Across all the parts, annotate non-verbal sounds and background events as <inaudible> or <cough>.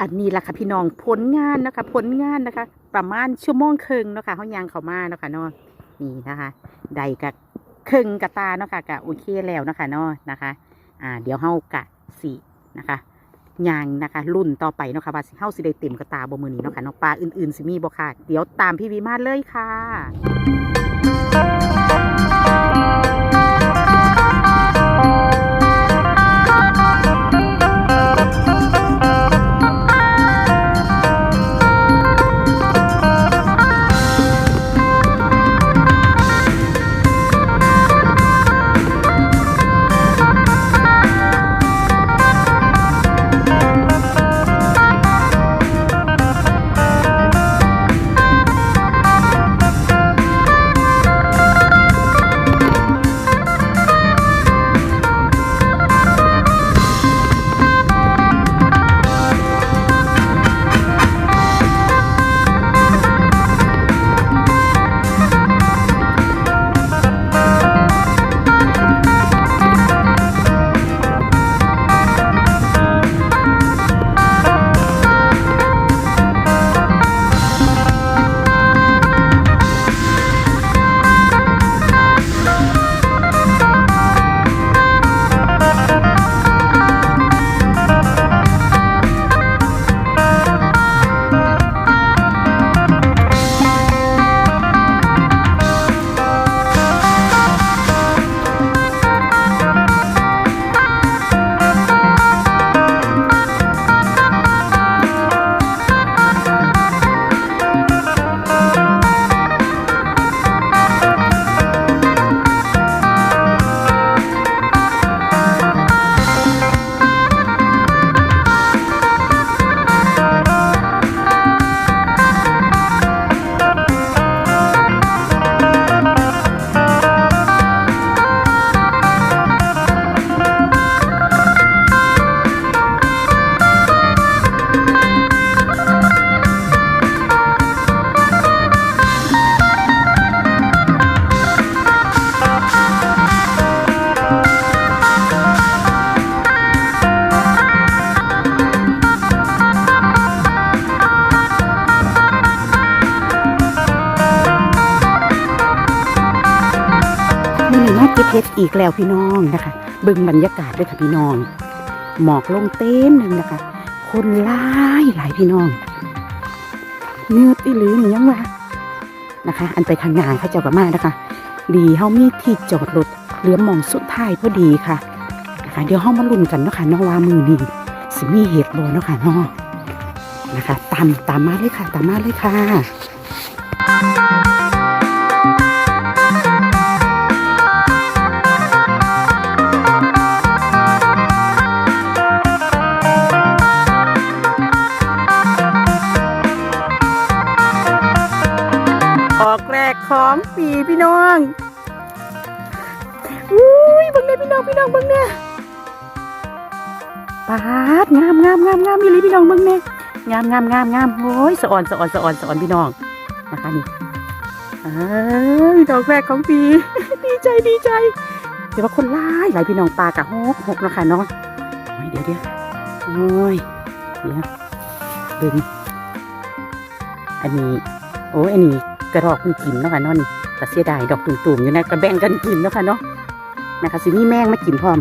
อันนี้แหละค่ะพี่น้องผลงานนะคะ ผลงานนะคะ ประมาณชั่วโมงครึ่งเนาะค่ะเขายางเขามาเนาะค่ะเนาะนี่นะคะใดกับครึ่งกะตาเนาะค่ะกะโอเคแล้วเนาะคะเนาะนะคะ อ่า เดี๋ยวเฮากะสีนะคะยางนะคะ รุ่นต่อไปเนาะค่ะว่าสิเฮาสิได้เต็มกระตาบ่มือนี้เนาะค่ะเนาะปลาอื่นๆสิมีบ่ค่ะ เดี๋ยวตามพี่วีมาเลยค่ะ เก็ดอีกแล้วพี่น้องนะคะ เบิ่งบรรยากาศด้วยค่ะพี่น้อง หมอกลงเต็มหนึ่งนะคะ คนหลายหลายพี่น้องเนื้อตีหรือหนียังวะนะคะ อันไปข้างหน้าเขาเจ้ากับมานะคะ ดีเฮามีที่จอดรถเหลือมองสุดท้ายพอดีค่ะนะคะ เดี๋ยวเฮามาลุ้นกันเนาะค่ะเนาะว่ามือนี้สิมีเห็ดบ่เนาะค่ะเนาะนะคะ ตามตามมาเลยค่ะ ตามมาเลยค่ะีพี่น้องอุ้ยบังเนี่ยพี่น้องพี่น้องบังเนี่ยปาดงามงามงามงามมีเลยพี่น้องบังเนี่ยงามงามงามงามโอ้ยสะอ่อนสะอ่อนสะอ่อนสะอ่อนพี่น้องนะคะนี่เอ้ดอกแรกของปีดีใจดีใจ เดี๋ยวว่าคนร้ายหลายพี่น้องปลากะหกหกนะคะนาะโอ้ยเดี๋ยวเดี๋ยวโอ้ยเดี๋ยวเบิ่งอันนี้ โอ้ยอันนี้กระรอกคุณกินเนาะค่ะเนาะนี่ เสียดายดอกตุ่มๆอยู่นะกระแบ่งกันกินเนาะค่ะเนาะนะคะสิมีแมงมากินพร้อม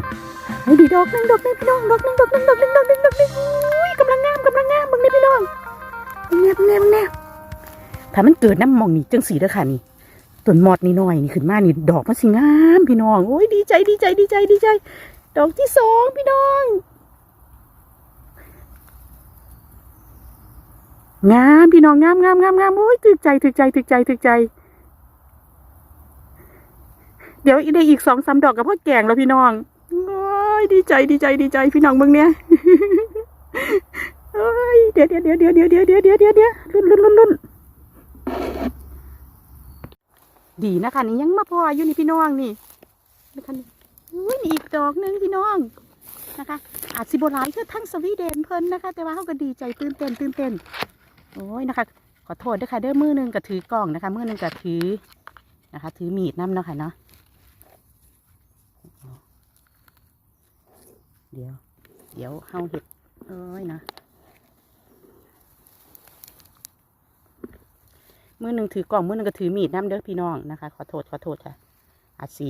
เฮ้ยดีดอกหนึงดอกหนึงพี่น้องดอกหนึงดอกหนึงดอกหนึงดอกหนึงดอกนึงอุ้ยกำลังงามกำลังงามมึงนี่พี่น้องมึงแน่มึงแน่มึงแน่ถ้ามันเกิดน้ำมองนี่จังสีเด้อค่ะนี่ต้นมอดนี่น้อยนี่ขึ้นมานี่ดอกมันสิงามพี่น้องโอ้ยดีใจดีใจดีใจดีใจ ดอกที่สองพี่น้องงามพี่น้องงามงามงามงามโอ้ยถึกใจถึกใจถึกใจถึกใจ เดี๋ยวได้อีกสองสามดอกกับพ่อแกงแล้วพี่น้องโอ้ยดีใจดีใจดีใจพี่น้องเบิ่งเนี่ยโอ้ยเดี๋ยวเดี๋ยวเดี๋ยวเดี๋ยวเดี๋ยวเดี๋ยวเดี๋ยวเดี๋ยวเดี๋ยวเดี๋ยวลุ้นลุ้นลุ้นลุ้นดีนะคะนี่ยังมาพออยู่นี่พี่น้องนี่นะคะนี่อุ้ยนี่อีกดอกหนึ่งพี่น้องนะคะ อาจสิบหลายคือทั้งสวีเดนเพิ่นนะคะ แต่ว่าเขาก็ดีใจตื่นเต้นตื่นเต้นโอ้ยนะคะ ขอโทษด้วยค่ะเด้อมือหนึงก็ถือกล่องนะคะมือหนึงก็ถือนะคะ ถือมีดน้ำเนาะค่ะเนาะ เดี๋ยว เดี๋ยวเฮาเห็ดเอ้ยนะมือหนึ่งถือกล่องมือหนึ่งก็ถือมีดน้ำเด้อพี่น้องนะคะ ขอโทษขอโทษค่ะ อาสี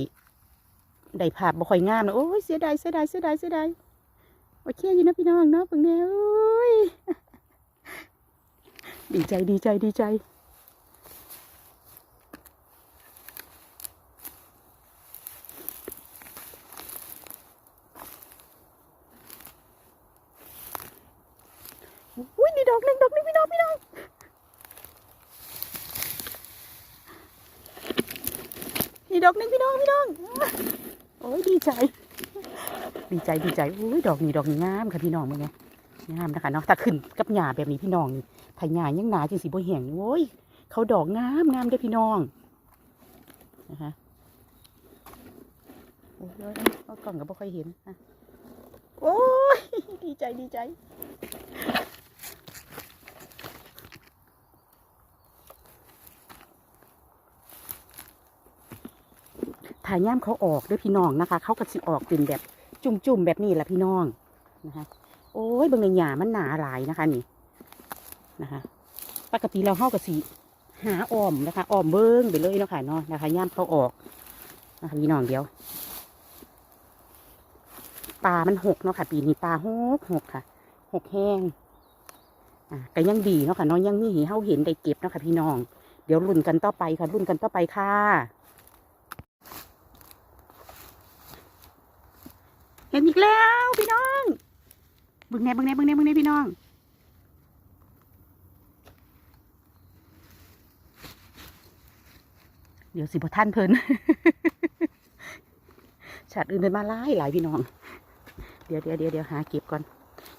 ได้ภาพบ่ค่อยงามนะโอ้ยเสียดายเสียดายเสียดายเสียดายโอเคอยู่นะพี่น้องเนาะเพิ่งแนวดีใจดีใจดีใจ ดอกหนึ่งดอกหนึ่งพี่น้องพี่น้องนี่ดอกหนึ่งพี่น้องพี่น้องโอ้ยดีใจ ดีใจดีใจโอ้ยดอกนี้ดอกนี้งามค่ะพี่น้องมึงไงงามนะคะเนาะถ้าขึ้นกับหญ้าแบบนี้พี่น้องนี่ถ้าหญ้ายังหนาจริงสิบ่แห้งโอ้ยเขาดอกงามงามเด้พี่น้องนะคะโอ้ยเอาเอากล่องก็บ่ค่อยเห็นอะโอ้ยดีใจดีใจ ถ่ายย่ามเขาออกด้วยพี่น้องนะคะ เขาก็สิออกเป็นแบบจุ่มๆแบบนี้แหละพี่น้องนะคะ โอ้ยเบางในหยามันหนาหลายนะคะนี่นะคะ ปกติเราเข้ากับสีหาออมนะคะออมเบิ้งไปเลยเนาะค่ะเนาะนะคะย่ามเขาออกนะคะพี่น้องเดียวปลามันหกเนาะค่ะ ปีนี้ปลาหกหกค่ะหกแห้งอะแต่ยังดีเนาะค่ะเนาะยังมีให้เฮาเห็นได้เก็บเนาะค่ะพี่น้อง เดี๋ยวรุ่นกันต่อไปค่ะรุ่นกันต่อไปค่ะ เห็นอีกแล้วพี่น้องบึงแน่บึงแน่บึงแน่บึงแน่พี่น้องเดี๋ยวสิบท่านเพลินฉาดอื่นเป็นมาไล่หลายพี่น้อง เดี๋ยวเดี๋ยวเดี๋ยวเดี๋ยวหาเก็บก่อน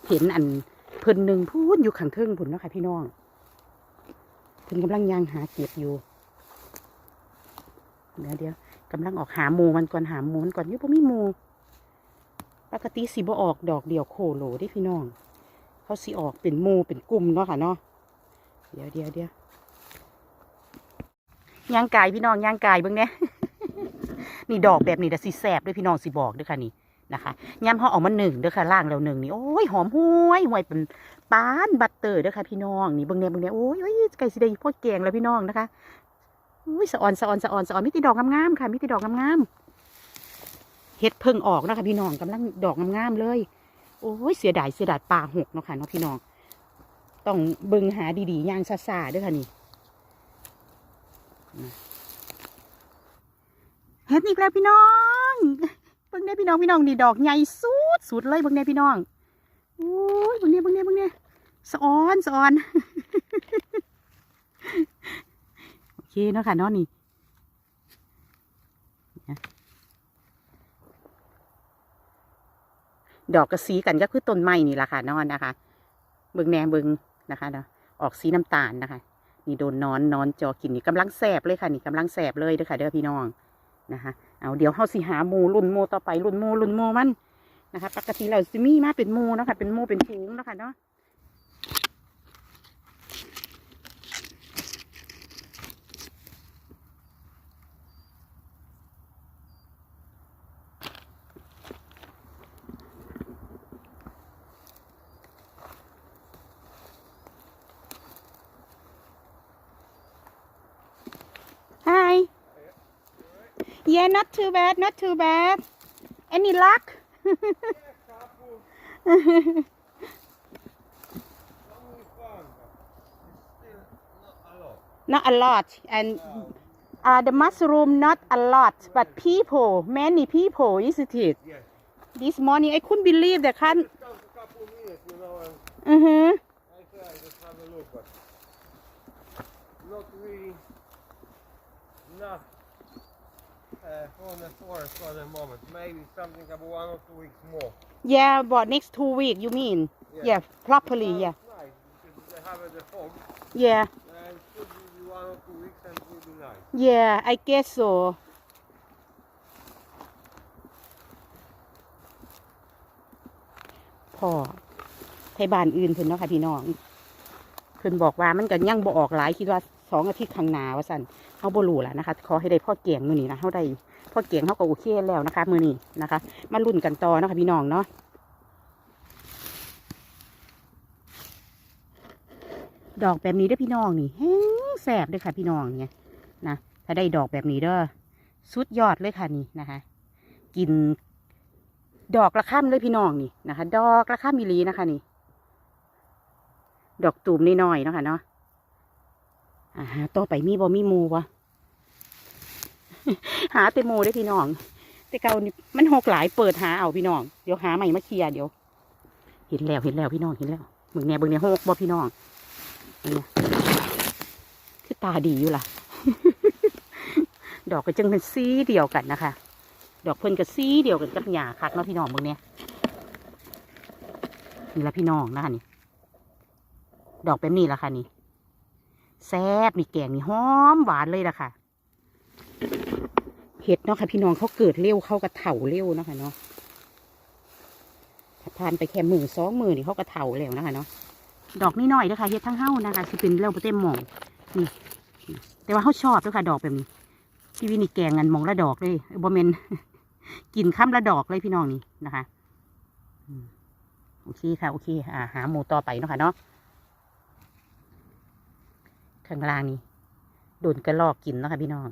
เห็นอันเพลินหนึ่งพูดอยู่ขังเทิงผุนเนาะค่ะพี่น้องเพิ่นกำลังย่างหาเก็บอยู่ เดี๋ยวเดี๋ยวกำลังออกหาหมูมันก่อนหาหมูมันก่อนยุบมีหมู ปกติสิบ่ออกดอกเดียวโคโลได้พี่น้อง เขาสิออกเป็นหมูเป็นกลุ่มเนาะค่ะเนาะเดี๋ยวเดี๋ยวเดี๋ยวย่างกายพี่น้องย่างกายเบิ่งเนี่ยนี่ดอกแบบนี้แต่สิแสบด้วยพี่น้องสิบอกด้วยค่ะนี่นะคะย่ำเขาเออกมาหนึ่งเด้อค่ะล่างแล้วหนึ่งนี่โอ้ยหอมห้วยห่วยเป็นปานบัตเตอร์เด้อค่ะพี่น้องนี่เบิ่งเนี่ยเบิ่งเนี้ยโอ้ยไก่สิได้พอแกงแล้วพี่น้องนะคะอุ้ยสะออนสะออนสะออนสะออนมิติดอกงามๆค่ะมิติดอกงามๆ เฮ็ดเพิ่งออกนะคะพี่น้องกำลังดอกงามๆเลย โอ้ยเสียดายเสียดายปลาหกเนาะค่ะเนาะพี่น้อง ต้องเบิ่งหาดีๆย่างซาๆเด้วยค่ะนี่เฮ็ดอีกแล้วพี่น้องเบิ่งได้พี่น้องพี่น้องนี่ดอกใหญ่สุดสุดเลยเบิ่งได้พี่น้องโอ้ยเบิ่งเนี่ยเบิ่งเนี่ยเบิ่งเนี่ยสะออนสะออนโอเคเนาะค่ะเนาะนี่ ดอกกระสีกันก็คือต้นไม้นี่แหละค่ะนอนนะคะ เบิงแนงเบิงนะคะเนาะออกสีน้ำตาลนะคะ นี่โดนนอนนอนจอกินนี่กำลังแสบเลยค่ะ นี่กำลังแสบเลยเด้อค่ะเด้อพี่น้องนะคะ เอาเดี๋ยวเฮาสิหาหมูรุ่นหมูต่อไปรุ่นหมูรุ่นหมูมันนะคะ ปกติเราจะมีมาเป็นหมูเนาะคะเป็นหมูเป็นฟูงเนาะคะเนาะ Yeah, not too bad, not too bad. Any luck? <laughs> not a lot and uh, the mushroom not a lot but people many people isn't it yes. this morning i couldn't believe the can mm-hmm not really not uh, for the forest for the moment. Maybe something about one or two weeks more. Yeah, but next two weeks, you mean? Yeah, properly, Now yeah. It's nice because they have the fog, Yeah, and it should be one or two weeks, and it will be nice. yeah, I guess so. พ่อไทยบ้านอื่นเพิ่นเนาะค่ะพี่น้องเพิ่นบอกว่ามันก็ยังบ่ออกหลายคิดว่า สองอาทิตย์ข้างหน้าว่าสันเฮาบ่รู้ล่ะนะคะขอให้ได้พ่อเกียงมือนี้นะเฮาได้พ่อเกียงเฮาก็โอเคแล้วนะคะมือนี้นะคะ มาลุ้นกันต่อนะคะพี่น้องเนาะดอกแบบนี้เด้พี่น้องนี่แฮงแสบเลยค่ะพี่น้องเนี่ยนะถ้าได้ดอกแบบนี้เด้อสุดยอดเลยค่ะนี่นะคะ กิน ดอกละข้ามเลยพี่น้องนี่นะคะ ดอกละข้ามมิลีนะคะนี่ ดอกตูมน้อยๆนะคะเนาะ อ่าต่อไปมีบ่มีมูวะหาแต่มูได้พี่น้อง แต่เก่านี่มันหกหลายเปิดหาเอาพี่น้อง เดี๋ยวหาใหม่มาเคลียร์เดี๋ยว เห็นแล้วเห็นแล้วพี่น้องเห็นแล้วเบิ่งแน่เบิ่งแน่หกบ่พี่น้องเนี่ยคือตาดีอยู่ล่ะ ดอกก็จึงเป็นสีเดียวกันนะคะ ดอกเพิ่นกับสีเดียวกันกับหญ้าคักเนาะพี่น้องเบิ่งเนี่ยนี่ละพี่น้องนะคะนี่ ดอกแบบนี้ละค่ะนี่ แซ่บนี่แกงนี่หอมหวานเลยละค่ะ เห็ดเนาะค่ะ พี่น้องเขาเกิดเร็วเขากระเถาเร็วเนาะค่ะเนาะถ้าทานไปแค่มือสองมือนี่เขากระเถาแล้วนะคะเนาะดอกนี่น้อยนะคะเห็ดทั้งเฮ้านะคะสิเป็นเร็วเต็มหมองนี่แต่ว่าเขาชอบด้วยค่ะ ดอกแบบนี้พี่วินี่แกงกันมองละดอกเลยบอเมนกินข้ามละดอกเลยพี่น้องนี่นะคะอืมโอเคค่ะ โอเค อ่า หาหมูต่อไปเนาะค่ะเนาะ ข้างล่างนี่โดนกระลอกกินเนาะค่ะพี่น้อง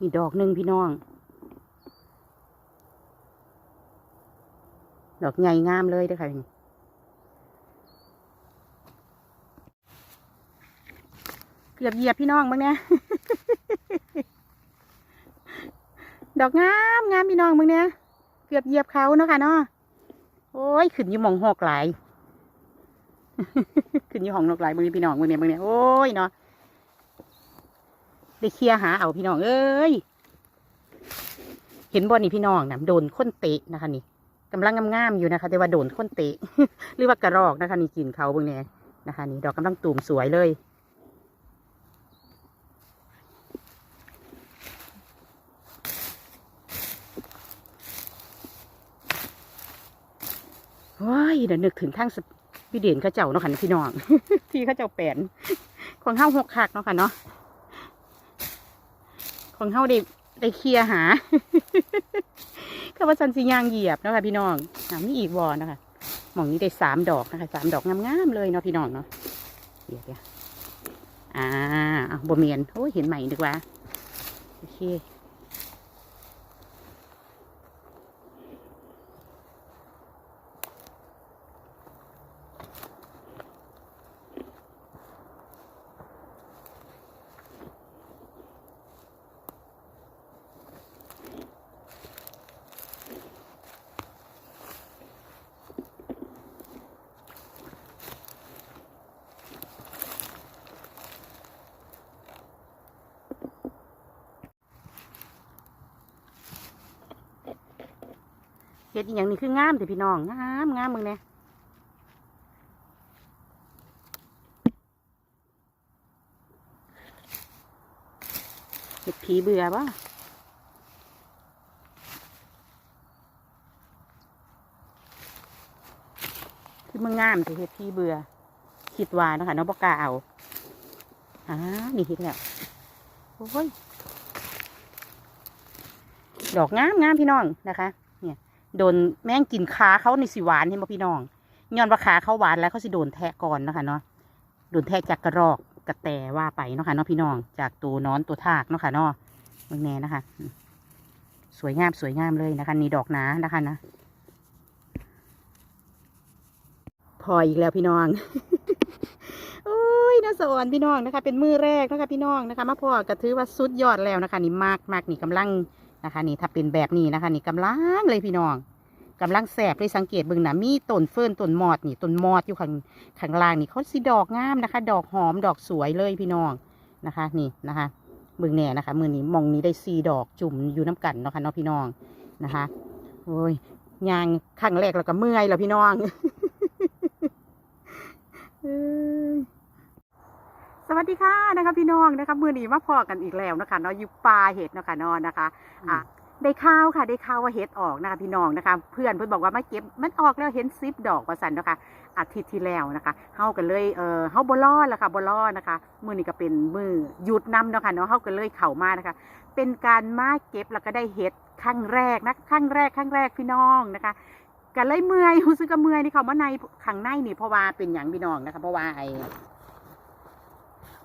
มีดอกหนึ่งพี่น้อง ดอกใหญ่งามเลยเด้อค่ะเกือบเหยียบพี่น้องบ้างเนี่ยดอกงามงามพี่น้องบ้างเนี่ยเกือบเหยียบเขาเนาะค่ะเนาะโอ้ยขึ้นอยู่มองหอกหลาย ขึ้นอยู่ห้องนกหลายมือนี้พี่น้องมือเนี่ยมือเนี่ยโอ้ยเนาะ ได้เคลียหาเอาพี่น้องเอ้ยเห็นบอนี่พี่น้องนะโดนค้นเตะนะคะนี่กำลังงามๆอยู่นะคะ แต่ว่าโดนค้นเตะหรือว่ากระรอกนะคะนี่กินเขาเบิ่งเนี่นะคะ นี่ดอกกำลังตูมสวยเลยว้ายเดี๋ยวนึกถึงทางพี่เด่นข้าเจ้าเนาะค่ะพี่น้อง ที่ข้าเจ้าแปนของห้าหกคักเนาะค่ะเนาะ ของเฮาได้ได้เคลียร์หาก็ว่าสันสิยางเหยียบนะคะพี่น้องอ่ามีอีกวอนะคะหม่องนี้ได้สามดอกนะคะสามดอกงามๆเลยเนาะพี่น้องเนาะเดี๋ยวเดี๋ยวอ่าอะบเมียนโอ้เห็นใหม่ดีกว่าโอเค เฮ็ดอหย่างนี้คืองามแต่พี่น้องงามงามมึงเนี่ยเฮ็ดผีเบื่อปะคือมันงามแต่เฮ็ดผีเบื่อคิดว่านะคะน้องบอกาเอาอ่านี่เฮ็ดแล้วโอ้ยดอกงามงามพี่น้องนะคะ โดนแม่งกินขาเขาในสิหวานเห็นบ่พี่น้องย้อนว่าขาเขาหวานแล้วเขาสิโดนแทะก่อนนะคะเนาะโดนแทะจากกระรอกกระแตว่าไปเนาะค่ะเนาะพี่น้อง จากตัวนอนตัวทากเนาะค่ะเนาะเมืองแน่นะคะ สวยงามสวยงามเลยนะคะ นี่ดอกหนานะคะนะ พออีกแล้วพี่น้องโอ้ยนะสอนพี่น้องนะคะ เป็นมือแรกนะคะ พี่น้องนะคะ มาพอก็ถือว่าสุดยอดแล้วนะคะ นี่มากมากนี่กำลัง นะคะ นี่ถ้าเป็นแบบนี้นะคะ นี่กำลังเลยพี่น้องกำลังแสบเลยสังเกตเบิ่งนะมีต้นเฟิร์นต้นมอดนี่ต้นมอดอยู่ข้างข้างล่างนี่เขาสีดอกงามนะคะ ดอกหอมดอกสวยเลยพี่น้องนะคะ นี่นะคะเบิ่งแน่นะคะมือนี้มองนี้ได้สีดอกจุ่มอยู่น้ำกันเนาะค่ะเนาะพี่น้องนะคะโอ้ยยางครั้งแรกแล้วก็เมื่อยแล้วพี่น้อง สวัสดีค่ะนะคะพี่น้องนะคะมือนี้มาพอกันอีกแล้วนะคะเนาะอยู่ป่าเห็ดเนาะคะเนอนนะคะอะได้ข้าวค่ะได้ข้าวว่าเห็ดออกนะคะพี่น้องนะคะ เพื่อนเพื่อนบอกว่ามาเก็บมันออกแล้วเห็นซิปดอกว่าสันเนาะคะอาทิตย์ที่แล้วนะคะเฮากันเลยเออเฮาบ่รอดแล้วค่ะบ่รอดนะคะมือนี้ก็เป็นมือหยุดนำเนาะค่ะเนาะเฮากันเลยเข้ามานะคะ เป็นการมาเก็บแล้วก็ได้เห็ดครั้งแรกนะครั้งแรกครั้งแรกพี่น้องนะคะกันเลยเมื่อยรู้สึกก็เมื่อยนี่เขามาในข้างในนี่เพราะว่าเป็นอย่างพี่น้องนะคะเพราะว่าไอ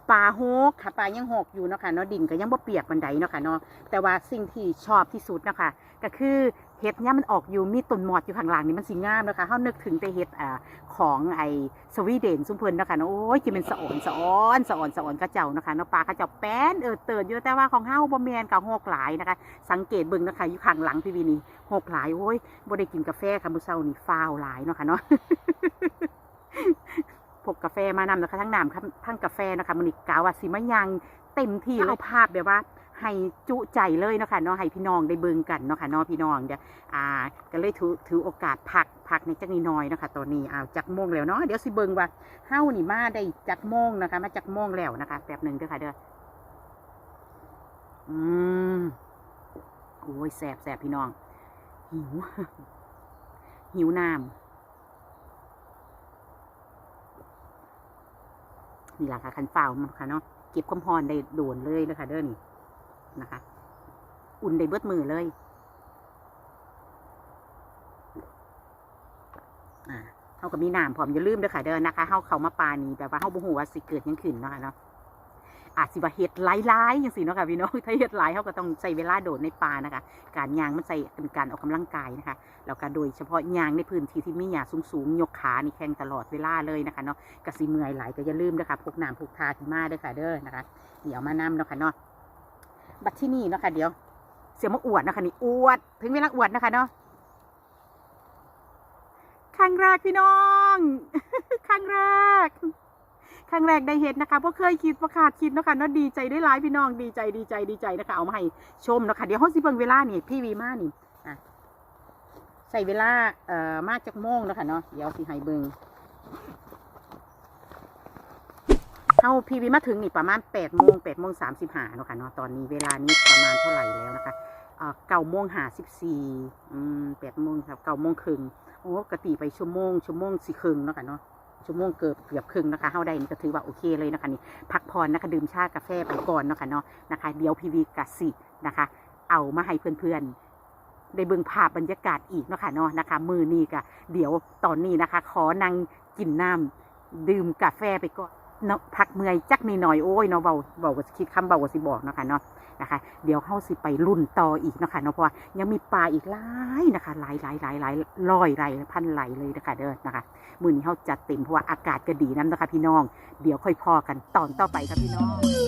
ปลาโฮกค่ะปลายังหกอยู่เนาะค่ะเนาะดินก็ยังบ่เปียกบันไดเนาะค่ะเนาะแต่ว่าสิ่งที่ชอบที่สุดนะคะก็คือเห็ดเนี่ยมันออกอยู่มีต้นหมอดอยู่ข้างหลังนี่มันสีงามนะคะเขานึกถึงแต่เห็ดอ่าของไอสวีเดนซุ้มเพลินเนาะคะเนาะโอ้ยกินเป็นสะอ่อนสะอ่อนสะอ่อนสะอ่อนกระเจ้านะคะเนาะปลากระเจ้าแป้นเออเติร์ดอยู่แต่ว่าของเฮาบ่แมนกับหกหลายนะคะ สังเกตเบิ่งนะคะอยู่ข้างหลังพี่วีนี่หกหลายโอ้ยบ่ได้กินกาแฟค่ะมื้อเช้านี่ฟ้าวหลายเนาะค่ะเนาะ พกกาแฟมานำนะคะทั้งน้ำครับทั้งกาแฟนะคะมันอีกกาว่าสิมายังเต็มที่เลยเอาภาพแบบว่าให้จุใจเลยเนาะค่ะเนาะให้พี่น้องได้เบิ่งกันเนาะค่ะเนาะพี่น้องเดี๋ยวอ่าก็เลยถือถือโอกาสพักพักในจักนิดหน่อยเนาะคะตอนนี้อ้าวจักโมงแล้วเนาะเดี๋ยวสิเบิ่งว่าเฮานี่มาได้จักโมงนะคะ มาจักโมงแล้วนะคะแป๊บหนึ่งเด้อค่ะเด้ออืมโอ้ยแสบแสบพี่น้องหิวหิวน้ำ นี่แหละค่ะคันเฝ้ามันค่ะเนาะเก็บความพรได้โดนเลยนะคะเด้อนี่นะคะ อุ่นได้เบิดมือเลยอ่าเขาก็มีน้ำพร้อมอย่าลืมเด้อค่ะเด้อนะคะเขาเข้ามาปลานี้แบบว่าเขาบุหัวสิเกิดยังขึ้นนะคะเนาะ อาจสิว่าเฮ็ดหลายๆจังซี่เนาะค่ะพี่น้องถ้าเฮ็ดหลายเฮาก็ต้องใช้เวลาโดดในป่านะคะ การยางมันใส่เป็นการออกกำลังกายนะคะแล้วก็โดยเฉพาะยางในพื้นที่ที่มีหญ้าสูงๆยกขานี่แข่งตลอดเวลาเลยนะคะเนาะก็สิเมื่อยหลายก็อย่าลืมเด้อค่ะพกน้ำพกทาที่มาด้อค่ะเด้อนะคะ เดี๋ยวมานํเนาะค่ะเนาะบัดที่นี่เนาะค่ะเดี๋ยว เสียมาอวดนะคะนี่อวด ถึงเวลาอวดนะคะเนาะครั้งแรกพี่น้อง ครั้งแรกได้เห็นนะคะเพราะเคยคิดประขาดคิดเนาะคะเนาะดีใจได้หลายพี่น้องดีใจดีใจดีใจนะคะเอามาให้ชมนะคะเดี๋ยวเขาสิเบิ่งเวลานี่พี่วีมานี่อะใส่เวลาเอ่อมากจากโมงนะคะเนาะเดี๋ยวสิให้เบิ่งเขาพี่วีมาถึงนี่ประมาณแปดโมงแปดโมงสามสิบห้าเนาะค่ะเนาะตอนนี้เวลานี้ประมาณเท่าไหร่แล้วนะคะเก้าโมงห้าสิบสี่อืมแปดโมงครับเก้าโมงครึ่งโอ้กะตีไปชั่วโมงชั่วโมงสี่ครึ่งเนาะค่ะเนาะ ชั่วโมงเกือบเกือบครึ่งนะคะเฮาได้นี่ก็ถือว่าโอเคเลยนะคะนี่พักผ่อนนะคะดื่มชากาแฟไปก่อนเนาะค่ะเนาะนะคะเดี๋ยวพีวีกะสินะคะ เอามาให้เพื่อนๆได้เบิ่งภาพบรรยากาศอีกเนาะค่ะเนาะนะคะ มือนี้กะเดี๋ยวตอนนี้นะคะ ขอนั่งกินน้ำดื่มกาแฟไปก่อนเนาะพักเมื่อยจักนิดหน่อยโอ้ยเนาะเบาเบาก็คิดคำเบาก็สิบอกเนาะค่ะเนาะ นะคะ เดี๋ยวเข้าสิไปรุ่นต่ออีกนะคะเนาะเพราะว่ายังมีปลาอีกหลายนะคะหลายหลายหลายหลายร้อยไหลพันไหลเลยนะคะเด้อนะคะมือนี้เขาจัดเต็มเพราะว่าอากาศก็ดีนั่นนะคะ พี่น้อง เดี๋ยวค่อยพอกันตอนต่อไปครับพี่น้อง